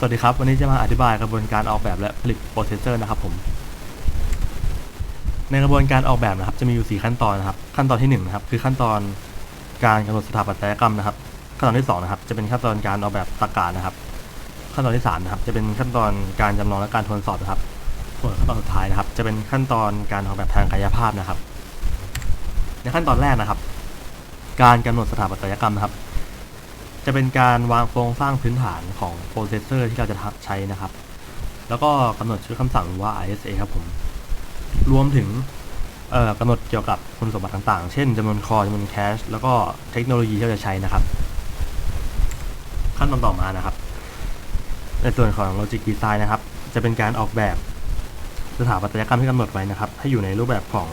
สวัสดีครับ วันนี้จะมาอธิบายกระบวนการออกแบบและผลิตโปรเซสเซอร์นะครับผม ในกระบวนการออกแบบนะครับ จะมีอยู่ 4 ขั้นตอนนะครับ ขั้นตอนที่1นะครับคือขั้นตอนการกำหนดสถาปัตยกรรมนะครับ ขั้นตอนที่2นะครับจะเป็นขั้นตอนการออกแบบตรรกะนะครับ ขั้นตอนที่3นะครับจะเป็นขั้นตอนการจำลองและการทวนสอบนะครับ ส่วนขั้นตอนสุดท้ายนะครับ จะเป็นขั้นตอนการออกแบบทางกายภาพนะครับ ในขั้นตอนแรกนะครับ การกำหนดสถาปัตยกรรมนะครับ จะเป็นการวางโครงสร้างพื้นฐานของโปรเซสเซอร์ที่เราจะใช้นะครับ แล้วก็กำหนดชื่อคำสั่งหรือว่า ISA ครับผม รวมถึงกำหนดเกี่ยวกับคุณสมบัติต่างๆ เช่นจำนวนคอจำนวนแคชแล้วก็เทคโนโลยีที่เราจะใช้นะครับ ขั้นตอนต่อมานะครับ ในส่วนของ Logic Design นะครับ จะเป็นการออกแบบสถาปัตยกรรมที่กำหนดไว้นะครับ ให้อยู่ในรูปแบบของ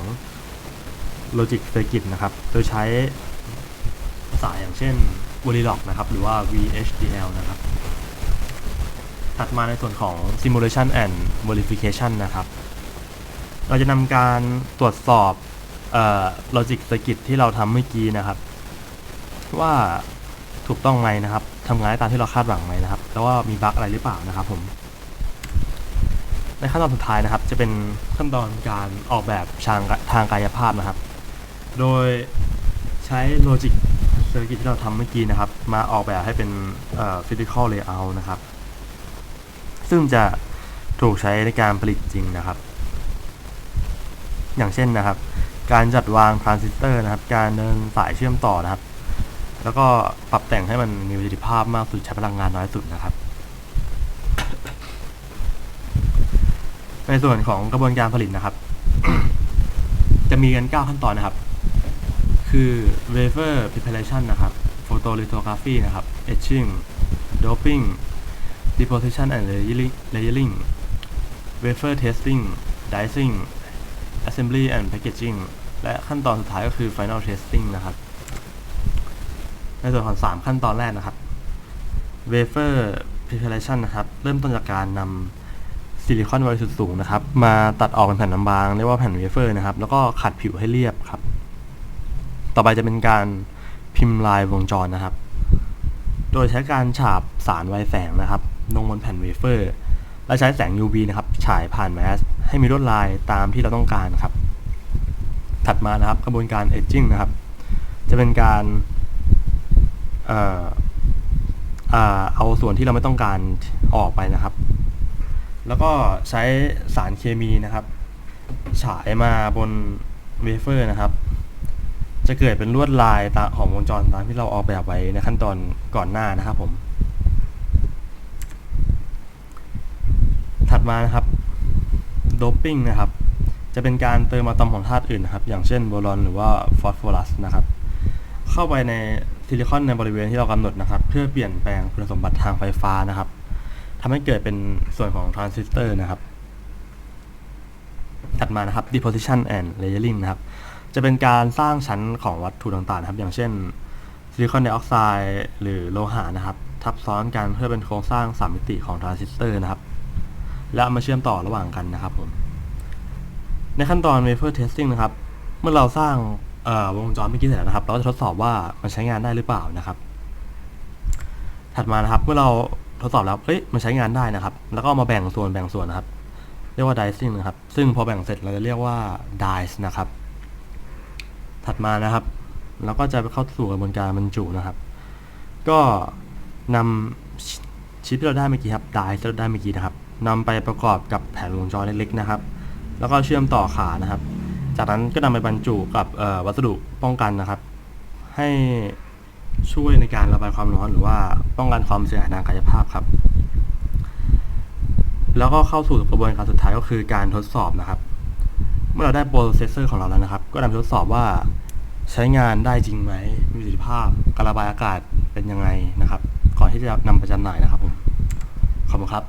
Logic Circuit นะครับ โดยใช้สายอย่างเช่น Verilog นะครับ หรือว่า VHDL นะครับ ถัดมาในส่วนของ Simulation and Verification นะครับ เราจะนำการตรวจสอบเอ่อ Logic Circuit ที่เราทำเมื่อกี้นะครับ ว่าถูกต้องไหมนะครับทำงานได้ตามที่เราคาดหวังไหมนะครับ แล้วว่ามีบั๊กอะไรหรือเปล่านะครับผมในขั้นตอนสุดท้ายนะครับ จะเป็นขั้นตอนการออกแบบทางทางกายภาพนะครับ โดยใช้ Logic Circuit ที่เราทำเมื่อกี้นะครับ มาออกแบบให้เป็นเอ่อ Physical Layout นะครับ ซึ่งจะถูกใช้ในการผลิตจริงนะครับ อย่างเช่นนะครับ การจัดวางทรานซิสเตอร์นะครับ การเดินสายเชื่อมต่อนะครับ แล้วก็ปรับแต่งให้มันมีประสิทธิภาพมากสุดใช้พลังงานน้อยสุดนะครับ ในส่วนของกระบวนการผลิตนะครับ จะมีกัน 9 ขั้นตอนนะครับ คือ wafer preparation นะครับ photolithography นะครับ etching doping deposition and layering wafer testing dicing assembly and packaging และขั้นตอนสุดท้ายก็คือ final testing นะครับ ในส่วนของ 3 ขั้นตอนแรกนะครับ wafer preparation นะครับ เริ่มต้นจากการนำซิลิคอนบริสุทธิ์สูงนะครับ มาตัดออกเป็นแผ่นบางๆเรียกว่าแผ่นเวเฟอร์นะครับ แล้วก็ขัดผิวให้เรียบครับ ต่อไปจะเป็นการพิมพ์ลายวงจรนะครับ โดยใช้การฉาบสารไวแสงนะครับ ลงบนแผ่นเวเฟอร์ และใช้แสง UV นะครับ ฉายผ่านแมส ให้มีลวดลายตามที่เราต้องการครับ ถัดมานะครับกระบวนการ etching นะครับ จะเป็นการเอ่ออ่าเอาส่วนที่เราไม่ต้องการออกไปนะครับ แล้วก็ใช้สารเคมีนะครับ ฉายมาบนเวเฟอร์นะครับ จะเกิดเป็นลวดลายตาของวงจรตามที่เราออกแบบไว้ในขั้นตอนก่อนหน้านะครับผม ถัดมานะครับ doping นะครับ จะเป็นการเติมอะตอมของธาตุอื่นนะครับ อย่างเช่นโบรอนหรือว่าฟอสฟอรัสนะครับ เข้าไปในซิลิคอนในบริเวณที่เรากำหนดนะครับ เพื่อเปลี่ยนแปลงคุณสมบัติทางไฟฟ้านะครับทำให้เกิดเป็นส่วนของทรานซิสเตอร์นะครับ ถัดมานะครับ deposition and layering นะครับ จะเป็นการสร้างชั้นของวัตถุต่างๆนะครับ อย่างเช่นซิลิคอนไดออกไซด์หรือโลหะนะครับ ทับซ้อนกันเพื่อเป็นโครงสร้างสามมิติของทรานซิสเตอร์นะครับ และมาเชื่อมต่อระหว่างกันนะครับผมในขั้นตอน wafer testing นะครับ เมื่อเราสร้างวงจรเมื่อกี้เสร็จแล้วนะครับ เราก็จะทดสอบว่ามันใช้งานได้หรือเปล่านะครับ ถัดมานะครับ เมื่อเราทดสอบแล้วเอ้ยมันใช้งานได้นะครับ แล้วก็มาแบ่งส่วนแบ่งส่วนนะครับ เรียกว่า dicing นะครับ ซึ่งพอแบ่งเสร็จเราจะเรียกว่า dice นะครับ ถัดมานะครับเราก็จะไปเข้าสู่กระบวนการบรรจุนะครับ ก็นำชิปที่เราได้เมื่อกี้ครับ dice ที่เราได้เมื่อกี้นะครับนำไปประกอบกับแผ่นวงจรเล็กๆนะครับ แล้วก็เชื่อมต่อขานะครับ จากนั้นก็นำไปบรรจุกับวัสดุป้องกันนะครับ ให้ช่วยในการระบายความร้อนหรือว่าป้องกันความเสียหายทางกายภาพครับ แล้วก็เข้าสู่กระบวนการสุดท้ายก็คือการทดสอบนะครับ เมื่อเราได้โปรเซสเซอร์ของเราแล้วนะครับ ก็นำไปทดสอบว่าใช้งานได้จริงไหม มีประสิทธิภาพ การระบายอากาศเป็นยังไงนะครับ ก่อนที่จะนำไปจำหน่ายนะครับผม ขอบคุณครับ